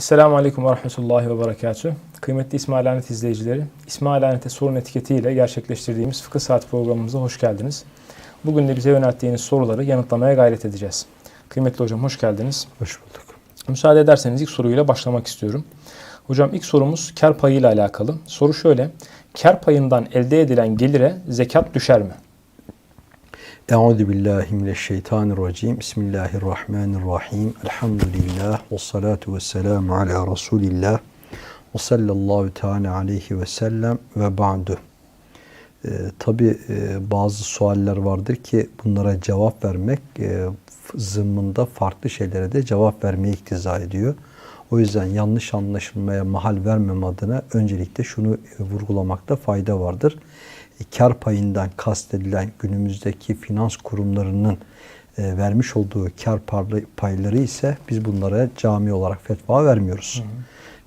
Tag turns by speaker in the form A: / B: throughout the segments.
A: Esselamu Aleyküm ve Rahmetullahi ve Berekatühü. Kıymetli İsmail Lanet izleyicileri, İsmail Lanet'e sorun etiketiyle gerçekleştirdiğimiz Fıkıh Saat programımıza hoş geldiniz. Bugün de bize yönelttiğiniz soruları yanıtlamaya gayret edeceğiz. Kıymetli hocam hoş geldiniz.
B: Hoş bulduk.
A: Müsaade ederseniz ilk soruyla başlamak istiyorum. Hocam ilk sorumuz kar payıyla alakalı. Soru şöyle, kar payından elde edilen gelire zekat düşer mi?
B: Euzu billahi mineşşeytanirracim. Bismillahirrahmanirrahim. Elhamdülillah ve salatu vesselamü ala Resulillah ve sallallahu teala aleyhi ve sellem ve ba'du. Ee, Tabi e, bazı sualler vardır ki bunlara cevap vermek e, zımmında farklı şeylere de cevap vermeye iktiza ediyor. O yüzden yanlış anlaşılmaya mahal vermem adına öncelikle şunu e, vurgulamakta fayda vardır. E, kar payından kastedilen günümüzdeki finans kurumlarının e, vermiş olduğu kar payları ise biz bunlara cami olarak fetva vermiyoruz.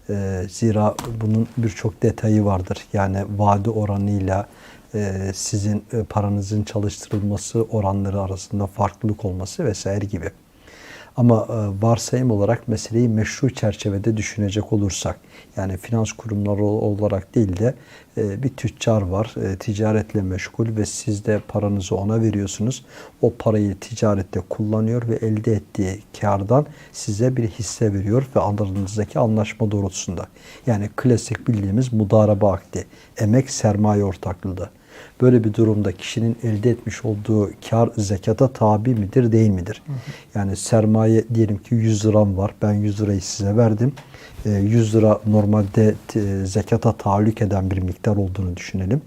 B: E, zira bunun birçok detayı vardır. Yani vade oranıyla e, sizin e, paranızın çalıştırılması oranları arasında farklılık olması vesaire gibi. Ama e, varsayım olarak meseleyi meşru çerçevede düşünecek olursak, yani finans kurumları olarak değil de e, bir tüccar var, e, ticaretle meşgul ve siz de paranızı ona veriyorsunuz. O parayı ticarette kullanıyor ve elde ettiği kardan size bir hisse veriyor ve aranızdaki anlaşma doğrultusunda. Yani klasik bildiğimiz mudarebe akdi, emek sermaye ortaklığı. Böyle bir durumda kişinin elde etmiş olduğu kar zekata tabi midir değil midir? Yani sermaye diyelim ki 100 liram var. Ben 100 lirayı size verdim. Ee, 100 lira normalde e, zekata tahallük eden bir miktar olduğunu düşünelim.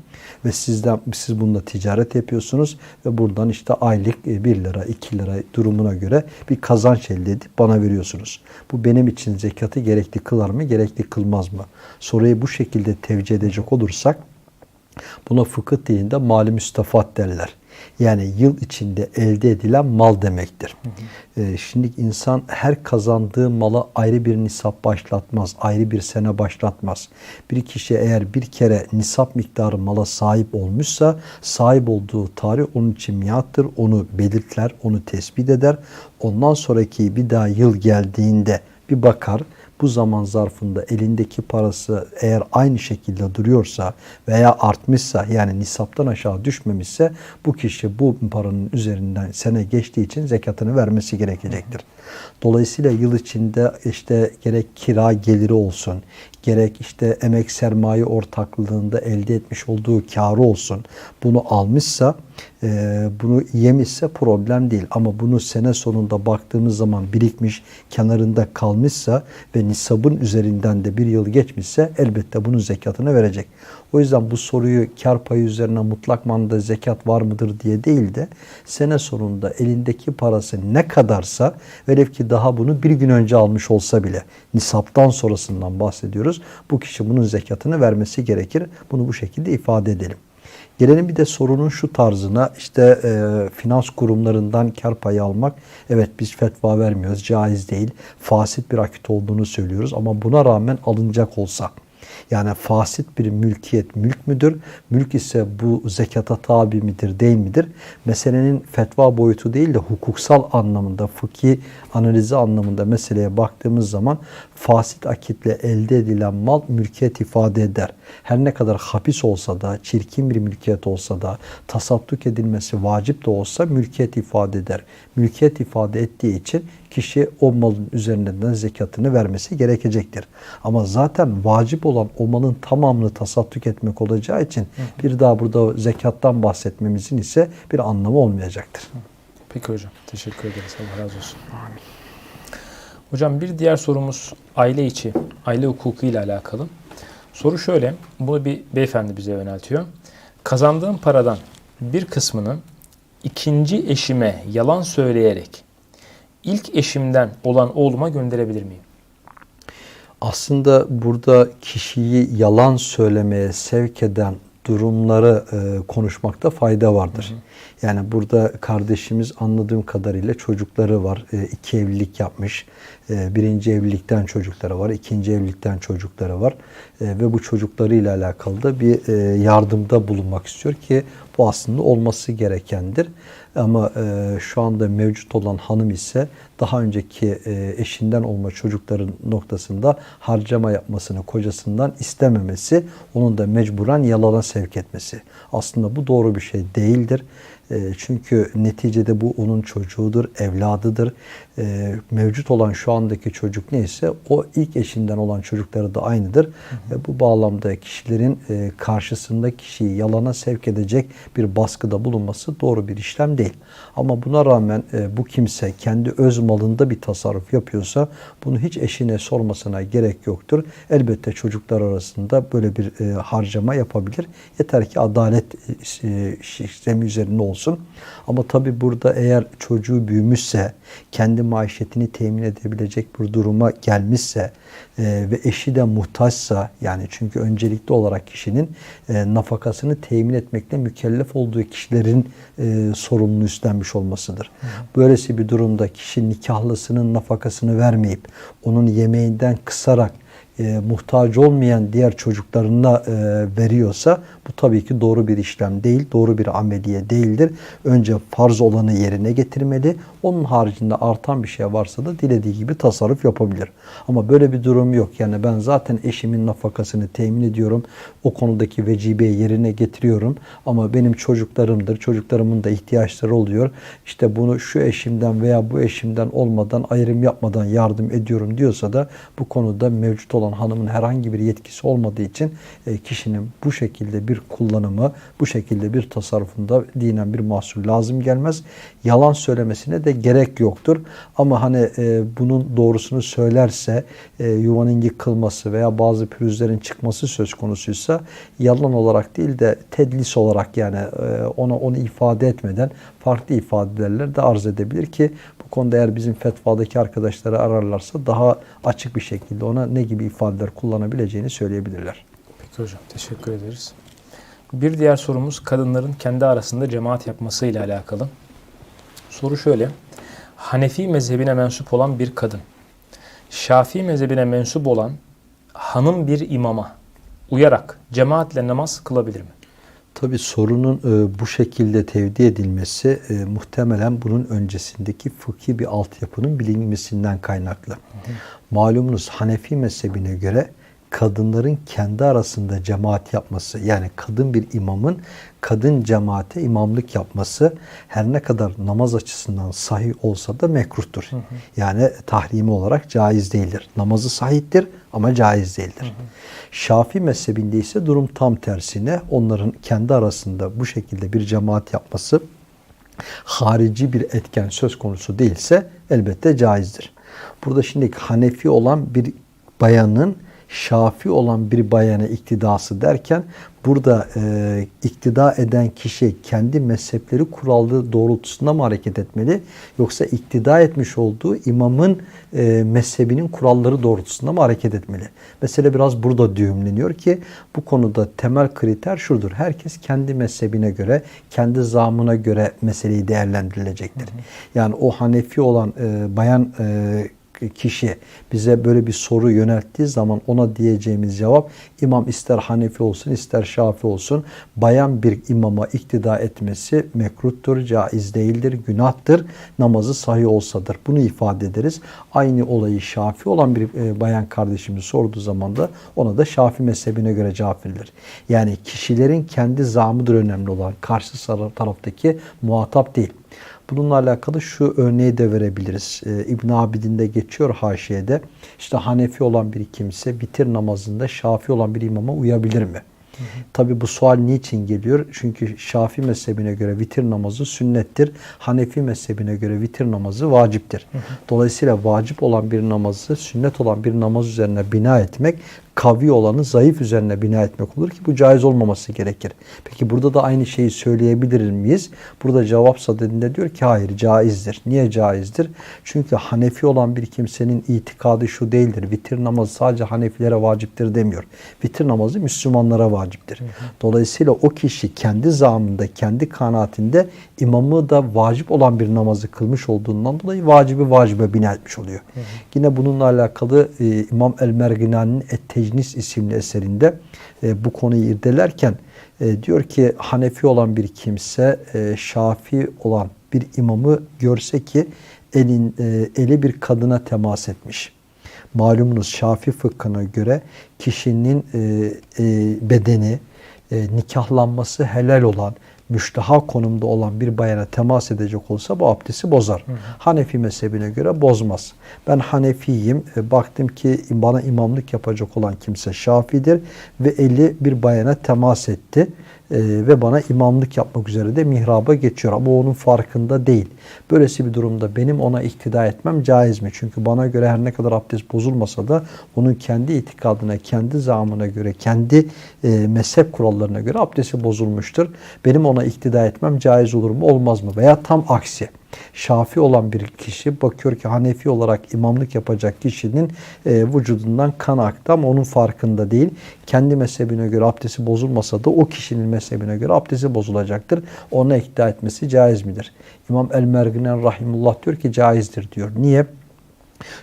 B: Ve sizden siz bununla ticaret yapıyorsunuz ve buradan işte aylık e, 1 lira 2 lira durumuna göre bir kazanç elde edip bana veriyorsunuz. Bu benim için zekatı gerekli kılar mı gerekli kılmaz mı? Soruyu bu şekilde tevcih edecek olursak Buna fıkıh dilinde mali müstefat derler. Yani yıl içinde elde edilen mal demektir. Ee, şimdi insan her kazandığı mala ayrı bir nisap başlatmaz, ayrı bir sene başlatmaz. Bir kişi eğer bir kere nisap miktarı mala sahip olmuşsa sahip olduğu tarih onun için miattır. Onu belirtler, onu tespit eder. Ondan sonraki bir daha yıl geldiğinde bir bakar bu zaman zarfında elindeki parası eğer aynı şekilde duruyorsa veya artmışsa yani nisaptan aşağı düşmemişse bu kişi bu paranın üzerinden sene geçtiği için zekatını vermesi gerekecektir. Dolayısıyla yıl içinde işte gerek kira geliri olsun, gerek işte emek sermaye ortaklığında elde etmiş olduğu karı olsun bunu almışsa e, bunu yemişse problem değil ama bunu sene sonunda baktığımız zaman birikmiş kenarında kalmışsa ve nisabın üzerinden de bir yıl geçmişse elbette bunun zekatını verecek. O yüzden bu soruyu kar payı üzerine mutlak manada zekat var mıdır diye değil de sene sonunda elindeki parası ne kadarsa velev ki daha bunu bir gün önce almış olsa bile nisaptan sonrasından bahsediyoruz. Bu kişi bunun zekatını vermesi gerekir. Bunu bu şekilde ifade edelim. Gelelim bir de sorunun şu tarzına. İşte e, finans kurumlarından kar payı almak evet biz fetva vermiyoruz caiz değil fasit bir akit olduğunu söylüyoruz ama buna rağmen alınacak olsa yani fasit bir mülkiyet mülk müdür? Mülk ise bu zekata tabi midir değil midir? Meselenin fetva boyutu değil de hukuksal anlamında, fıkhi analizi anlamında meseleye baktığımız zaman fasit akitle elde edilen mal mülkiyet ifade eder. Her ne kadar hapis olsa da, çirkin bir mülkiyet olsa da, tasadduk edilmesi vacip de olsa mülkiyet ifade eder. Mülkiyet ifade ettiği için kişi o malın üzerinden zekatını vermesi gerekecektir. Ama zaten vacip olan o malın tamamını tasadduk etmek olacağı için bir daha burada zekattan bahsetmemizin ise bir anlamı olmayacaktır.
A: Peki hocam. Teşekkür ederiz. Allah razı olsun. Hocam bir diğer sorumuz aile içi, aile hukuku ile alakalı. Soru şöyle. Bunu bir beyefendi bize yöneltiyor. Kazandığım paradan bir kısmını ikinci eşime yalan söyleyerek ilk eşimden olan oğluma gönderebilir miyim?
B: Aslında burada kişiyi yalan söylemeye sevk eden durumları e, konuşmakta fayda vardır. Yani burada kardeşimiz anladığım kadarıyla çocukları var. E, iki evlilik yapmış. E, birinci evlilikten çocukları var. ikinci evlilikten çocukları var. E, ve bu çocuklarıyla alakalı da bir e, yardımda bulunmak istiyor ki bu aslında olması gerekendir. Ama e, şu anda mevcut olan hanım ise daha önceki eşinden olma çocukların noktasında harcama yapmasını kocasından istememesi, onun da mecburen yalana sevk etmesi. Aslında bu doğru bir şey değildir. E, çünkü neticede bu onun çocuğudur, evladıdır. E, mevcut olan şu andaki çocuk neyse o ilk eşinden olan çocukları da aynıdır. Ve bu bağlamda kişilerin e, karşısında kişiyi yalana sevk edecek bir baskıda bulunması doğru bir işlem değil. Ama buna rağmen e, bu kimse kendi öz malında bir tasarruf yapıyorsa bunu hiç eşine sormasına gerek yoktur. Elbette çocuklar arasında böyle bir e, harcama yapabilir. Yeter ki adalet sistemi üzerinde olsun. Ama tabi burada eğer çocuğu büyümüşse, kendi maişetini temin edebilecek bir duruma gelmişse e, ve eşi de muhtaçsa yani çünkü öncelikli olarak kişinin e, nafakasını temin etmekle mükellef olduğu kişilerin e, sorumluluğu üstlenmiş olmasıdır. Böylesi bir durumda kişi nikahlısının nafakasını vermeyip onun yemeğinden kısarak e, muhtaç olmayan diğer çocuklarına e, veriyorsa bu tabii ki doğru bir işlem değil, doğru bir ameliye değildir. Önce farz olanı yerine getirmeli. Onun haricinde artan bir şey varsa da dilediği gibi tasarruf yapabilir. Ama böyle bir durum yok. Yani ben zaten eşimin nafakasını temin ediyorum. O konudaki vecibeyi yerine getiriyorum. Ama benim çocuklarımdır. Çocuklarımın da ihtiyaçları oluyor. İşte bunu şu eşimden veya bu eşimden olmadan ayrım yapmadan yardım ediyorum diyorsa da bu konuda mevcut olan hanımın herhangi bir yetkisi olmadığı için e, kişinin bu şekilde bir kullanımı, bu şekilde bir tasarrufunda dinen bir mahsul lazım gelmez. Yalan söylemesine de gerek yoktur. Ama hani e, bunun doğrusunu söylerse e, yuvanın yıkılması veya bazı pürüzlerin çıkması söz konusuysa yalan olarak değil de tedlis olarak yani e, ona onu ifade etmeden farklı ifadelerle de arz edebilir ki bu konuda eğer bizim fetvadaki arkadaşları ararlarsa daha açık bir şekilde ona ne gibi ifadeler kullanabileceğini söyleyebilirler.
A: Peki hocam teşekkür ederiz. Bir diğer sorumuz kadınların kendi arasında cemaat yapması ile alakalı. Soru şöyle. Hanefi mezhebine mensup olan bir kadın, Şafii mezhebine mensup olan hanım bir imama uyarak cemaatle namaz kılabilir mi?
B: Tabi sorunun e, bu şekilde tevdi edilmesi e, muhtemelen bunun öncesindeki fıkhi bir altyapının bilinmesinden kaynaklı. Hı hı. Malumunuz Hanefi mezhebine göre kadınların kendi arasında cemaat yapması yani kadın bir imamın kadın cemaate imamlık yapması her ne kadar namaz açısından sahih olsa da mekruhtur. Hı hı. Yani tahrimi olarak caiz değildir. Namazı sahihtir ama caiz değildir. Hı hı. Şafi mezhebinde ise durum tam tersine onların kendi arasında bu şekilde bir cemaat yapması harici bir etken söz konusu değilse elbette caizdir. Burada şimdi Hanefi olan bir bayanın şafi olan bir bayana iktidası derken burada e, iktida eden kişi kendi mezhepleri kuralları doğrultusunda mı hareket etmeli yoksa iktida etmiş olduğu imamın e, mezhebinin kuralları doğrultusunda mı hareket etmeli? Mesele biraz burada düğümleniyor ki bu konuda temel kriter şudur. Herkes kendi mezhebine göre, kendi zamına göre meseleyi değerlendirilecektir. Yani o Hanefi olan e, bayan e, kişi bize böyle bir soru yönelttiği zaman ona diyeceğimiz cevap imam ister Hanefi olsun ister Şafi olsun bayan bir imama iktida etmesi mekruhtur, caiz değildir, günahtır. Namazı sahih olsadır. Bunu ifade ederiz. Aynı olayı Şafi olan bir e, bayan kardeşimiz sorduğu zaman da ona da Şafi mezhebine göre cevap verilir. Yani kişilerin kendi zamıdır önemli olan karşı taraftaki muhatap değil. Bununla alakalı şu örneği de verebiliriz. Ee, İbn Abidin'de geçiyor haşiyede. İşte Hanefi olan bir kimse vitir namazında Şafi olan bir imama uyabilir mi? Tabi bu sual niçin geliyor? Çünkü Şafi mezhebine göre vitir namazı sünnettir. Hanefi mezhebine göre vitir namazı vaciptir. Dolayısıyla vacip olan bir namazı sünnet olan bir namaz üzerine bina etmek kavi olanı zayıf üzerine bina etmek olur ki bu caiz olmaması gerekir. Peki burada da aynı şeyi söyleyebilir miyiz? Burada cevap sadedinde diyor ki hayır caizdir. Niye caizdir? Çünkü Hanefi olan bir kimsenin itikadı şu değildir. Vitir namazı sadece Hanefilere vaciptir demiyor. Vitir namazı Müslümanlara vaciptir. Dolayısıyla o kişi kendi zamında, kendi kanaatinde imamı da vacip olan bir namazı kılmış olduğundan dolayı vacibi vacibe bina etmiş oluyor. Hı hı. Yine bununla alakalı e, İmam El-Merginani'nin Et-Tecnis isimli eserinde e, bu konuyu irdelerken e, diyor ki Hanefi olan bir kimse e, Şafi olan bir imamı görse ki elin e, eli bir kadına temas etmiş. Malumunuz Şafi fıkhına göre kişinin e, e, bedeni e, nikahlanması helal olan, müşteha konumda olan bir bayana temas edecek olsa bu abdesti bozar. Hanefi mezhebine göre bozmaz. Ben Hanefiyim. E, baktım ki bana imamlık yapacak olan kimse Şafi'dir ve eli bir bayana temas etti. E, ve bana imamlık yapmak üzere de mihraba geçiyor ama onun farkında değil. Böylesi bir durumda benim ona iktida etmem caiz mi? Çünkü bana göre her ne kadar abdest bozulmasa da onun kendi itikadına, kendi zamına göre, kendi e, mezhep kurallarına göre abdesti bozulmuştur. Benim ona iktida etmem caiz olur mu, olmaz mı? Veya tam aksi. Şafi olan bir kişi bakıyor ki Hanefi olarak imamlık yapacak kişinin e, vücudundan kan aktı ama onun farkında değil. Kendi mezhebine göre abdesti bozulmasa da o kişinin mezhebine göre abdesti bozulacaktır. Ona ikna etmesi caiz midir? İmam El-Merginen Rahimullah diyor ki caizdir diyor. Niye?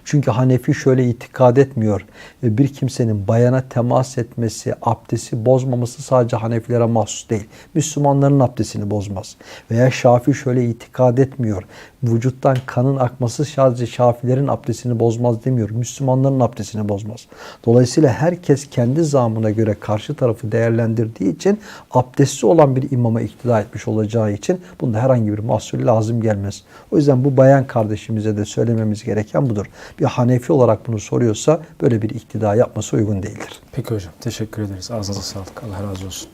B: Çünkü Hanefi şöyle itikad etmiyor. E, Bir kimsenin bayana temas etmesi, abdesti bozmaması sadece Hanefilere mahsus değil. Müslümanların abdestini bozmaz. Veya Şafi şöyle itikad etmiyor. Vücuttan kanın akması sadece Şafilerin abdestini bozmaz demiyor. Müslümanların abdestini bozmaz. Dolayısıyla herkes kendi zamına göre karşı tarafı değerlendirdiği için abdestli olan bir imama iktida etmiş olacağı için bunda herhangi bir mahsur lazım gelmez. O yüzden bu bayan kardeşimize de söylememiz gereken budur. Bir Hanefi olarak bunu soruyorsa böyle bir iktida yapması uygun değildir.
A: Peki hocam teşekkür ederiz. Ağzınıza sağlık. Allah razı olsun.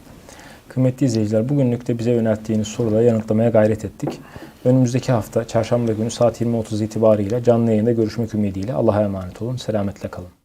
A: Kıymetli izleyiciler bugünlük de bize yönelttiğiniz soruları yanıtlamaya gayret ettik. Önümüzdeki hafta çarşamba günü saat 20.30 itibariyle canlı yayında görüşmek ümidiyle Allah'a emanet olun. Selametle kalın.